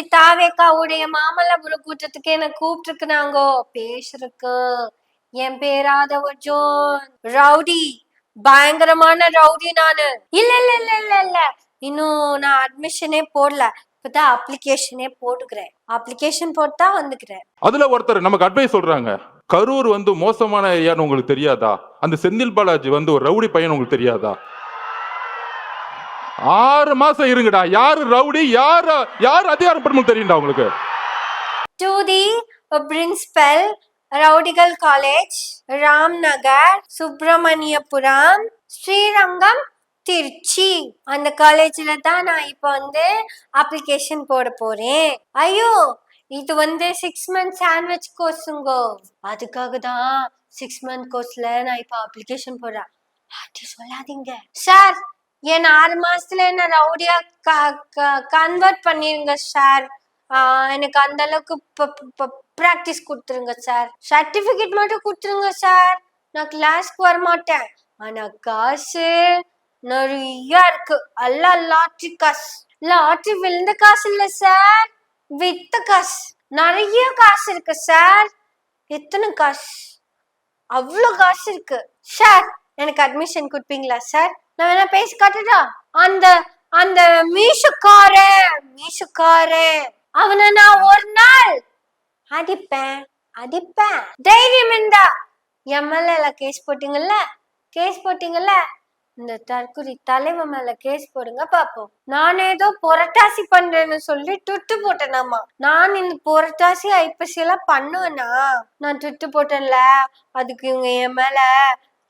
இன்னைக்கு தாவேக்காவுடைய மாமல்லபுரம் கூட்டத்துக்கு என்ன கூப்பிட்டுருக்குனாங்கோ. பேசுறக்கு என் பேராதவ ஜோன். ரவுடி. பயங்கரமான ரவுடி நானு. இல்ல இல்ல இல்ல இல்ல இல்ல. இன்னும் நான் அட்மிஷனே போடல. இப்பதான் அப்ளிகேஷனே போட்டுக்கிறேன். அப்ளிகேஷன் போட்டா வந்துக்கிறேன். அதுல ஒருத்தர் நமக்கு அட்வைஸ் சொல்றாங்க. கரூர் வந்து மோசமான ஏரியான்னு உங்களுக்கு தெரியாதா? அந்த செந்தில் பாலாஜி வந்து ஒரு ரவுடி பையன் உங்களுக்கு தெரியாதா? ஆறு மாசம் இருங்கடா. யாரு ரவுடி? யாரு யாரு அதிகாரப்படும் தெரியும்டா உங்களுக்கு? டு தி பிரின்சிபல் ரவுடிகள் காலேஜ் ராம்நகர் சுப்பிரமணியபுரம் ஸ்ரீரங்கம் திருச்சி. அந்த காலேஜ்ல தான் நான் இப்போ வந்து அப்ளிகேஷன் போட போறேன். ஐயோ இது வந்து சிக்ஸ் மந்த் சாண்ட்விச் கோர்ஸுங்கோ அதுக்காக தான் சிக்ஸ் மந்த் கோர்ஸ்ல நான் இப்போ அப்ளிகேஷன் போடுறேன். அப்படி சொல்லாதீங்க. சார் என் ஆறு மாசத்துல என்ன ரவுடியா கன்வெர்ட் பண்ணிருங்க சார் எனக்கு அந்த அளவுக்கு ப்ராக்டிஸ் கொடுத்துருங்க சார் சர்டிபிகேட் மட்டும் கொடுத்துருங்க சார் நான் கிளாஸ்க்கு வர மாட்டேன் ஆனா காசு நிறைய இருக்கு. எல்லாம் லாட்ரி காசு. லாட்ரி விழுந்த காசு இல்ல சார் வித்த காசு. நிறைய காசு இருக்கு சார் எத்தனை காசு? அவ்வளோ காசு இருக்கு. சார் எனக்கு அட்மிஷன் கொடுப்பீங்களா சார் நான் வேணா பேசி காட்டுடா. அந்த அந்த மீஷுக்கார மீஷுக்கார அவனை நான் ஒரு நாள் அடிப்பேன் அடிப்பேன். தைரியம் இருந்தா எம்எல்ஏல கேஸ் போட்டீங்கல்ல? கேஸ் போட்டீங்கல்ல? இந்த தற்குறி தலைவன் மேல கேஸ் போடுங்க பாப்போம். நான் ஏதோ புரட்டாசி பண்றேன்னு சொல்லி துட்டு போட்டேனாமா. நான் இந்த புரட்டாசி ஐப்பசி எல்லாம் பண்ணுவேனா? நான் துட்டு போட்டேன்ல. அதுக்கு இவங்க என் மேல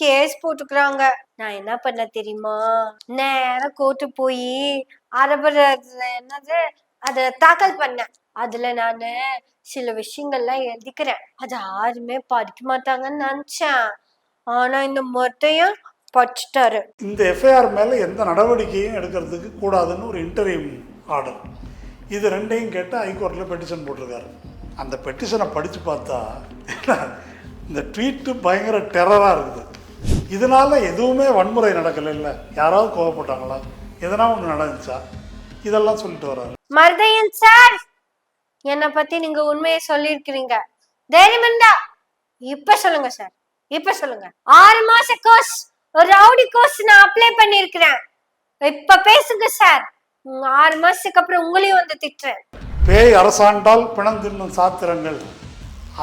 கேஸ் போட்டுக்கிறாங்க. நான் என்ன பண்ண தெரியுமா? நேரா கோர்ட்டு போய் அரபர் என்னது? அத தாக்கல் பண்ணேன் அதுல நானு சில விஷயங்கள்லாம் எழுதிக்கிறேன். அது யாருமே படிக்க மாட்டாங்கன்னு நினைச்சேன். ஆனா இந்த மொத்தையும் படிச்சுட்டாரு. இந்த எஃப்ஐஆர் மேலே எந்த நடவடிக்கையும் எடுக்கிறதுக்கு கூடாதுன்னு ஒரு இன்டர்வியூ ஆர்டர் இது ரெண்டையும் கேட்டு ஹைகோர்ட்டில் பெட்டிஷன் போட்டிருக்காரு. அந்த பெட்டிஷனை படித்து பார்த்தா இந்த ட்வீட்டு பயங்கர டெரராக இருக்குது. இதனால எதுவுமே வன்முறை நடக்கலை இல்லை. யாராவது கோவப்பட்டாங்களா? எதனா ஒன்று நடந்துச்சா? இதெல்லாம் சொல்லிட்டு வர்றாரு மருதையன் சார் என்னை பத்தி நீங்க உண்மையை சொல்லியிருக்கிறீங்க. தைரியம் இருந்தா இப்ப சொல்லுங்க சார். இப்ப சொல்லுங்க. ஆறு மாச கோர்ஸ் ஒரு ரவுடி கோர்ஸ் நான் அப்ளை பண்ணிருக்கிறேன் இப்ப பேசுங்க சார். ஆறு மாசத்துக்கு அப்புறம் உங்களையும் வந்து திட்டுறேன். பேய் அரசாண்டால் பிணந்தின்னும் சாத்திரங்கள்.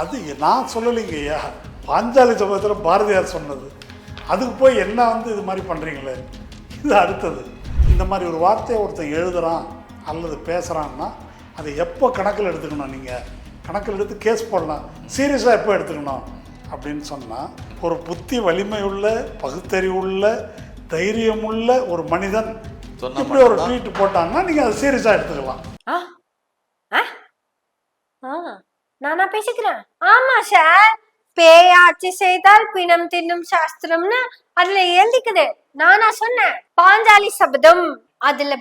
அது நான் சொல்லலைங்க ஐயா பாஞ்சாலி சபதத்தில் பாரதியார் சொன்னது. அதுக்கு போய் என்ன வந்து இது மாதிரி பண்ணுறீங்களே இது அடுத்தது. இந்த மாதிரி ஒரு வார்த்தையை ஒருத்தன் எழுதுறான் அல்லது பேசுகிறான்னா அதை எப்போ கணக்கில் எடுத்துக்கணும் நீங்கள் கணக்கில் எடுத்து கேஸ் போடலாம். சீரியஸாக எப்போ எடுத்துக்கணும்? அப்படின்னு சொன்னால் ஒரு புத்தி வலிமையுள்ள பகுத்தறிவுள்ள தைரியமுள்ள ஒரு மனிதன் சொன்னா இப்படி ஒரு. ட்வீட் போட்டாங்கன்னா நீங்கள் அதை சீரியஸாக எடுத்துக்கலாம். ஆ? ஆ? ஆ. நானா பேசிக்கிறேன்? ஆமா சார் பேயாட்சி செய்தால் பிணம் தின்னும் சாஸ்திரம்னு அதுல எழுதிக்குது. நானா சொன்னேன் பாஞ்சாலி சபதம். அதுல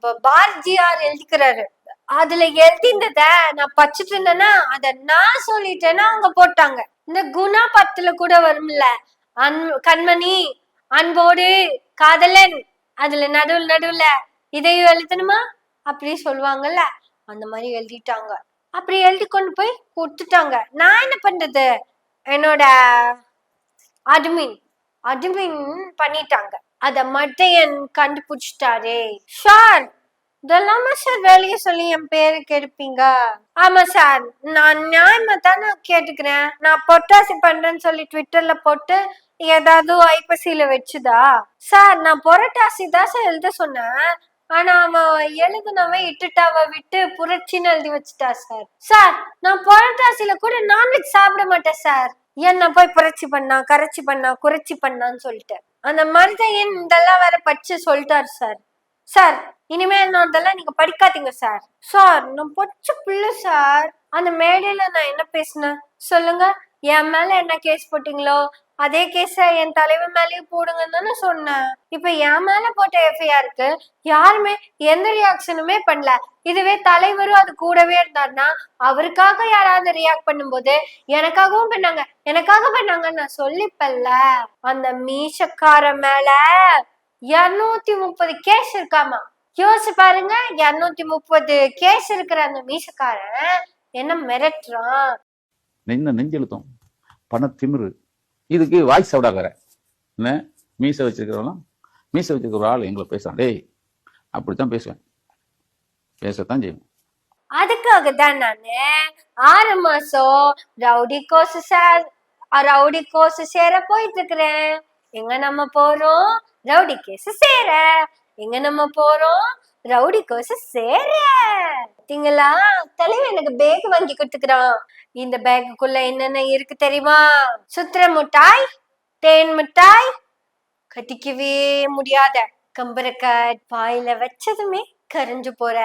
ப- பாரதியார் எழுதிக்கிறாரு. அதுல எழுதிந்தத நான் படிச்சுட்டு இருந்தேன்னா அத நான் சொல்லிட்டேன்னா அவங்க போட்டாங்க. இந்த குணா பத்துல கூட வரும்ல அன் கண்மணி அன்போடு காதலன் அதுல நடுவுல நடுவுல இதையும் எழுதணுமா? அப்படி சொல்லுவாங்கல்ல அந்த மாதிரி எழுதிட்டாங்க. அப்படி எழுதி கொண்டு போய் கொடுத்துட்டாங்க. நான் என்ன பண்றது? என்னோட அட்மின் அட்மின் பண்ணிட்டாங்க. அத மட்டையன் கண்டுபிடிச்சிட்டாரே. சார் இதெல்லாமா சார் வேலையை சொல்லி என் பேரு கெடுப்பீங்க? ஆமா சார் நான் நியாயமா தானே கேட்டுக்கிறேன். நான் பொட்டாசி பண்றேன்னு சொல்லி ட்விட்டர்ல போட்டு ஏதாவது ஐப்பசியில வச்சுதா? சார் நான் புரட்டாசி தான் சார் எழுத சொன்னேன். ஆனா அவன் எழுதுனவன் இட்டுட்டாவ விட்டு புரட்சின்னு எழுதி வச்சுட்டா சார். சார் நான் புரட்டாசியில கூட நான்வெஜ் சாப்பிட மாட்டேன் சார். என்ன போய் புரட்சி பண்ணா கரைச்சி பண்ணா குறைச்சி பண்ணான்னு சொல்லிட்டு. அந்த மருதையன் இதெல்லாம் வேற படிச்சு சொல்லிட்டாரு சார். சார் இனிமேல் நான் இதெல்லாம் நீங்க படிக்காதீங்க சார். சார் நான் பொச்ச பிள்ளை சார். அந்த மேடையில நான் என்ன பேசினேன்? சொல்லுங்க. என் மேல என்ன கேஸ் போட்டீங்களோ? அதே கேஸ என் தலைவர் மேலேயும் போடுங்கன்னு தானே சொன்னேன். இப்ப என் மேல போட்ட எஃப்ஐஆருக்கு யாருமே எந்த ரியாக்ஷனுமே பண்ணல. இதுவே தலைவரும் அது கூடவே இருந்தாருன்னா அவருக்காக யாராவது ரியாக்ட் பண்ணும்போது எனக்காகவும் பண்ணாங்க எனக்காக பண்ணாங்கன்னு நான் சொல்லிப்பல்ல அந்த மீசக்கார மேல இருநூத்தி முப்பது கேஸ் இருக்காமா? யோசிச்சு பாருங்க இருநூத்தி முப்பது கேஸ் இருக்கிற அந்த மீசக்காரன் என்ன மிரட்டுறான். நின்ன நெஞ்செழுத்தம். திமிரு. இதுக்கு வாய்ஸ் சவுடாக்கார என்ன? மீசை வச்சிருக்கிறவெல்லாம் மீசை வச்சிருக்கிற ஒரு ஆள் எங்களை பேசுறான். டேய் அப்படித்தான் பேசுவேன். பேசத்தான் செய்வேன். அதுக்காக தான் நானு ஆறு மாசம் ரவுடி கோர்ஸ் ரவுடி கோர்ஸ் சேர போயிட்டு இருக்கிறேன் எங்க நம்ம போறோம்? ரவுடி கேஸ் சேர. எங்க நம்ம போறோம்? ரவுடி கோசு சேர. பாத்தீங்களா? தலைவன் எனக்கு பேக் வாங்கி கொடுத்துக்கிறான். இந்த பேக்குக்குள்ள என்னென்ன இருக்கு தெரியுமா? சுத்திர மிட்டாய் தேன் மிட்டாய் கட்டிக்கவே முடியாத கம்பரக்கட் பாயில வச்சதுமே கரைஞ்சு போற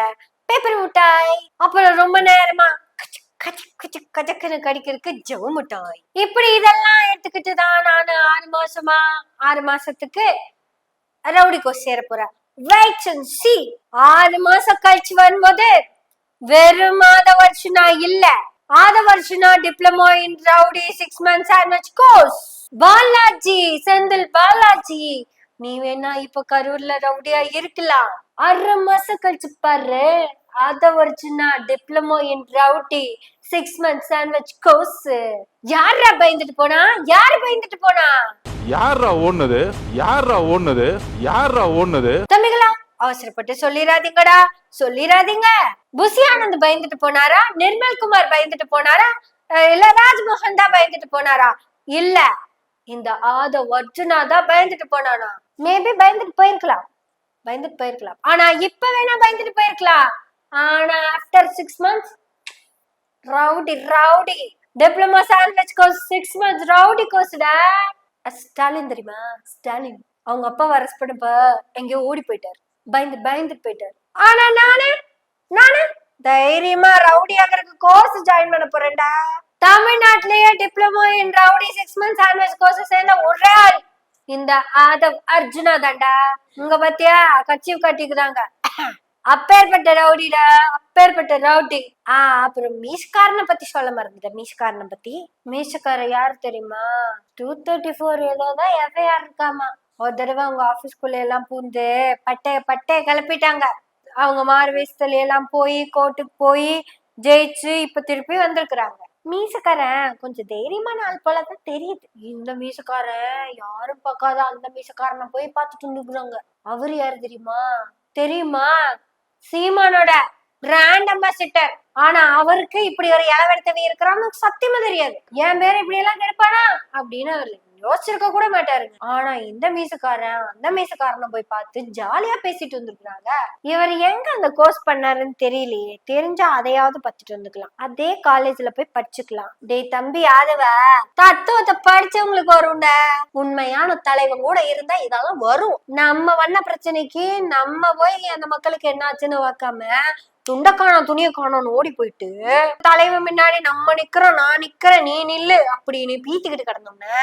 பேப்பர் மிட்டாய். அப்புறம் ரொம்ப நேரமா கச்சு கச்சக்குன்னு கடிக்கிறதுக்கு ஜவு மிட்டாய். இப்படி இதெல்லாம் எடுத்துக்கிட்டு தான் நான் ஆறு மாசமா ஆறு மாசத்துக்கு ரவுடி கோஸ் சேர போறேன். வெயிட் அண்ட் சி ஆறு மாசம் கழிச்சு வரும்போது வெறும் ஆத வருஷனா இல்ல. ஆத வருஷனா diploma in rowdy six months and course Balaji Senthil Balaji நீ வேணா இப்ப கரூர்ல ரவுடியா இருக்கலாம். அரை மாசம் கழிச்சு பாரு. அத வருஷனா diploma in rowdy six months sandwich course யாரா பயந்துட்டு போனா? யாரு பயந்துட்டு போனா? யாரா ஓடுனது? யாரா ஓடுனது? யாரா ஓடுனது? தம்பிகளா அவசரப்பட்டு சொல்லிராதீங்கடா. சொல்லிராதீங்க. புசி ஆனந்த் பயந்துட்டு போனாரா? நிர்மல் குமார் பயந்துட்டு போனாரா? இல்ல ராஜ்மோகன் தான் பயந்துட்டு போனாரா? இல்ல. இந்த ஆத அர்ஜுனா தான் பயந்துட்டு போனானா? மேபி பயந்துட்டு போயிருக்கலாம். பயந்துட்டு போயிருக்கலாம். ஆனா இப்ப வேணா பயந்துட்டு போயிருக்கலாம். ஆனா after six months rowdy rowdy diploma sandwich course six months rowdy கோர்ஸ்டா Stalin தெரியுமா? ஸ்டாலின். அவங்க அப்பா அரெஸ்ட் பண்ணப்ப எங்கேயோ ஓடி போயிட்டார். பயந்து பயந்து போயிட்டார். ஆனா நானு நானு தைரியமா ரவுடி ஆகிறதுக்கு கோர்ஸ் ஜாயின் பண்ண போறேன்டா தமிழ்நாட்டிலேயே diploma in rowdy six months sandwich course சேர்ந்த ஒரே ஆள் இந்த ஆதவ் அர்ஜுனா தாண்டா உங்க பத்தியா? கட்சி கட்டிக்குதாங்க அப்பேற்பட்ட ரவுடிடா அப்பேற்பட்ட ரவுடி. ஆ அப்புறம் மீஷ்காரனை பத்தி சொல்ல மறந்துட்டேன். மீஸ்காரன பத்தி. மீஷக்காரன் யார் தெரியுமா? டூ தேர்ட்டி ஃபோர் ஏதோ தான் எஃப்ஐஆர் இருக்காமா. ஒரு தடவை அவங்க ஆபீஸ்க்குள்ள எல்லாம் பூந்து பட்டைய பட்டைய கிளப்பிட்டாங்க. அவங்க மாறு வயசுல எல்லாம் போய் கோர்ட்டுக்கு போய் ஜெயிச்சு இப்ப திருப்பி வந்திருக்கிறாங்க. மீசக்காரன் கொஞ்சம் தைரியமான ஆள் போலதான் தெரியுது. இந்த மீசக்காரன் யாரும் பார்க்காத அந்த மீசக்காரனை போய் பார்த்துட்டு வந்துக்கிறாங்க அவரு யாரு தெரியுமா? தெரியுமா? சீமானோட பிராண்ட் அம்பாசிட்டர் ஆனா அவருக்கு இப்படி ஒரு இளவெடுத்தவை இருக்கிறான்னு சத்தியமா தெரியாது. என் பேர் இப்படி எல்லாம் கெடுப்பானா? அப்படின்னு அவர் யோசிச்சிருக்க கூட மாட்டாருங்க ஆனா இந்த மீசுக்காரன் அந்த மீசுக்காரனை போய் பார்த்து ஜாலியா பேசிட்டு வந்திருக்காங்க இவர் எங்க அந்த கோர்ஸ் பண்ணாருன்னு தெரியலையே. தெரிஞ்சா அதையாவது பத்துட்டு வந்துக்கலாம். அதே காலேஜ்ல போய் படிச்சுக்கலாம். டேய் தம்பி யாதவ தத்துவத்தை படிச்சவங்களுக்கு வரும்ட. உண்மையான தலைவன் கூட இருந்தா இதெல்லாம் வரும். நம்ம வண்ண பிரச்சனைக்கு நம்ம போய் அந்த மக்களுக்கு என்னாச்சுன்னு பார்க்காம துண்ட காணோம் துணிய காணோம்னு ஓடி போயிட்டு தலைவன் முன்னாடி நம்ம நிக்கிறோம் நான் நிக்கிறேன் நீ நில்லு அப்படின்னு பீத்திக்கிட்டு கிடந்தோம்னா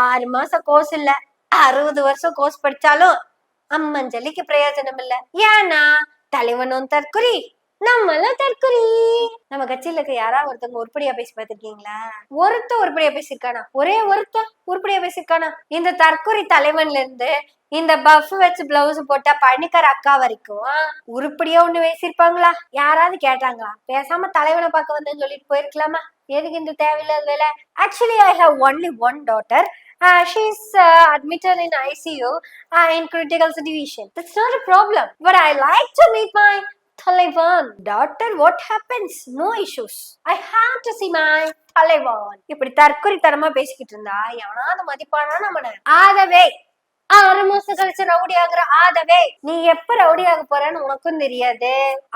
ஆறு மாசம் கோர்ஸ் இல்ல. அறுபது வருஷம் கோர்ஸ் படிச்சாலும் அம்மஞ்சலிக்கு பிரயோஜனம் இல்ல ஏன்னா தலைவனும் தற்கொலை. நம்மளும் தற்குறி நம்ம கட்சியில இருக்க யாராவது ஒருத்தவங்க உருப்படியா பேசி பார்த்திருக்கீங்களா? ஒருத்த உருப்படியா பேசியிருக்கானா? ஒரே ஒருத்த உருப்படியா பேசியிருக்கானா? இந்த தற்குறி தலைவன்ல இருந்து இந்த பஃப் வச்சு பிளவுஸ் போட்டா பழனிக்கார அக்கா வரைக்கும் உருப்படியா ஒண்ணு பேசியிருப்பாங்களா? யாராவது கேட்டாங்களா? பேசாம தலைவனை பார்க்க வந்தேன்னு சொல்லிட்டு போயிருக்கலாமா? எதுக்கு இந்த தேவையில்லாத வேலை? Actually I have only one daughter Uh, she's uh, admitted in ICU uh, in critical situation. That's not a problem. But I like to meet my தலைவான் doctor what happens no issues I have to see my தலைவான் இப்படி தற்கொலை தரமா பேசிக்கிட்டு இருந்தா எவனாவது மதிப்பானா நம்ம ஆதவே ஆறு மாசம் கழிச்சு ரவுடி ஆகுற ஆதவே நீ எப்ப ரவுடி ஆக போறன்னு உனக்கும் தெரியாது.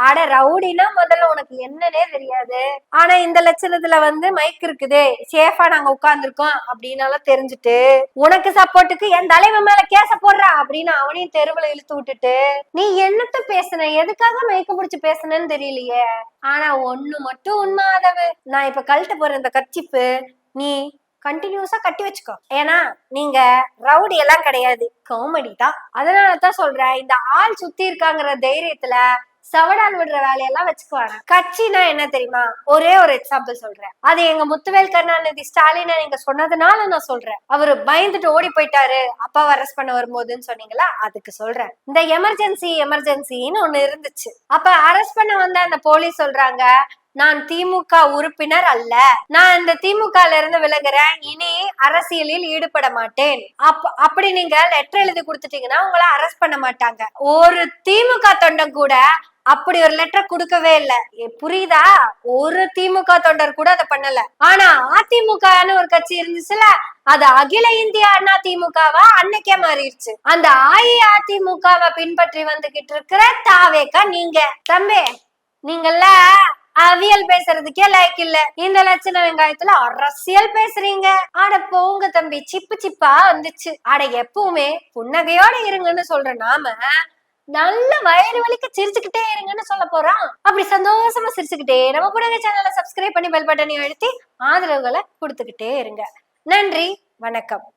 அட ரவுடினா முதல்ல உனக்கு என்னன்னே தெரியாது. ஆனா இந்த லட்சணத்துல வந்து மைக் இருக்குது சேஃபா நாங்க உட்கார்ந்துருக்கோம் அப்படின்னாலும் தெரிஞ்சுட்டு உனக்கு சப்போர்ட்டுக்கு என் தலைவன் மேல கேச போடுறா அப்படின்னு அவனையும் தெருவுல இழுத்து விட்டுட்டு நீ என்னத்த பேசுன? எதுக்காக மயக்க பிடிச்சு பேசுனேன்னு தெரியலையே. ஆனா ஒண்ணு மட்டும் உண்மை ஆதவு. நான் இப்ப கழட்ட போற இந்த கர்ச்சிப்பு நீ கண்டினியூஸா கட்டி வச்சுக்கோ. ஏன்னா நீங்க ரவுடி எல்லாம் கிடையாது. காமெடி தான். அதனால தான் சொல்றேன் இந்த ஆள் சுத்தி இருக்காங்கிற தைரியத்துல சவடால் விடுற வேலையெல்லாம் வச்சுக்குவாங்க. கட்சினா என்ன தெரியுமா? ஒரே ஒரு எக்ஸாம்பிள் சொல்றேன். அது எங்க முத்துவேல் கருணாநிதி ஸ்டாலின் நீங்க சொன்னதுனால நான் சொல்றேன். அவரு பயந்துட்டு ஓடி போயிட்டாரு. அப்பாவை அரெஸ்ட் பண்ண வரும்போதுன்னு சொன்னீங்களா அதுக்கு சொல்றேன். இந்த எமர்ஜென்சி எமர்ஜென்சின்னு ஒண்ணு இருந்துச்சு. அப்ப அரெஸ்ட் பண்ண வந்த அந்த போலீஸ் சொல்றாங்க நான் திமுக உறுப்பினர் அல்ல. நான் இந்த திமுக இருந்து விலகுறேன் இனி அரசியலில் ஈடுபட மாட்டேன். அப்ப அப்படி நீங்க லெட்டர் எழுதி கொடுத்துட்டீங்கன்னா உங்களை அரெஸ்ட் பண்ண மாட்டாங்க. ஒரு திமுக தொண்டன் கூட அப்படி ஒரு லெட்டர் கொடுக்கவே இல்ல. ஏ, புரியுதா? ஒரு திமுக தொண்டர் கூட அதை பண்ணல. ஆனா அதிமுகன்னு ஒரு கட்சி இருந்துச்சுல அது அகில இந்திய அண்ணா திமுகவா? அன்னைக்கே மாறிடுச்சு. அந்த அஇஅதிமுகவை பின்பற்றி வந்துகிட்டு இருக்கிற தாவேக்கா நீங்க. தம்பி நீங்கல்ல அவியல் பேசுறதுக்கே லைக் இல்ல. இந்த லட்சண வெங்காயத்துல அரசியல் பேசுறீங்க. அட போங்க தம்பி. சிப்பு சிப்பா வந்துச்சு. அட எப்பவுமே புன்னகையோட இருங்கன்னு சொல்ற நாம நல்ல வயிறு வலிக்க சிரிச்சுக்கிட்டே இருங்கன்னு சொல்ல போறோம். அப்படி சந்தோஷமா சிரிச்சுக்கிட்டே நம்ம புடகை சேனலை சப்ஸ்கிரைப் பண்ணி பெல் பட்டனையும் அழுத்தி ஆதரவுகளை கொடுத்துக்கிட்டே இருங்க. நன்றி. வணக்கம்.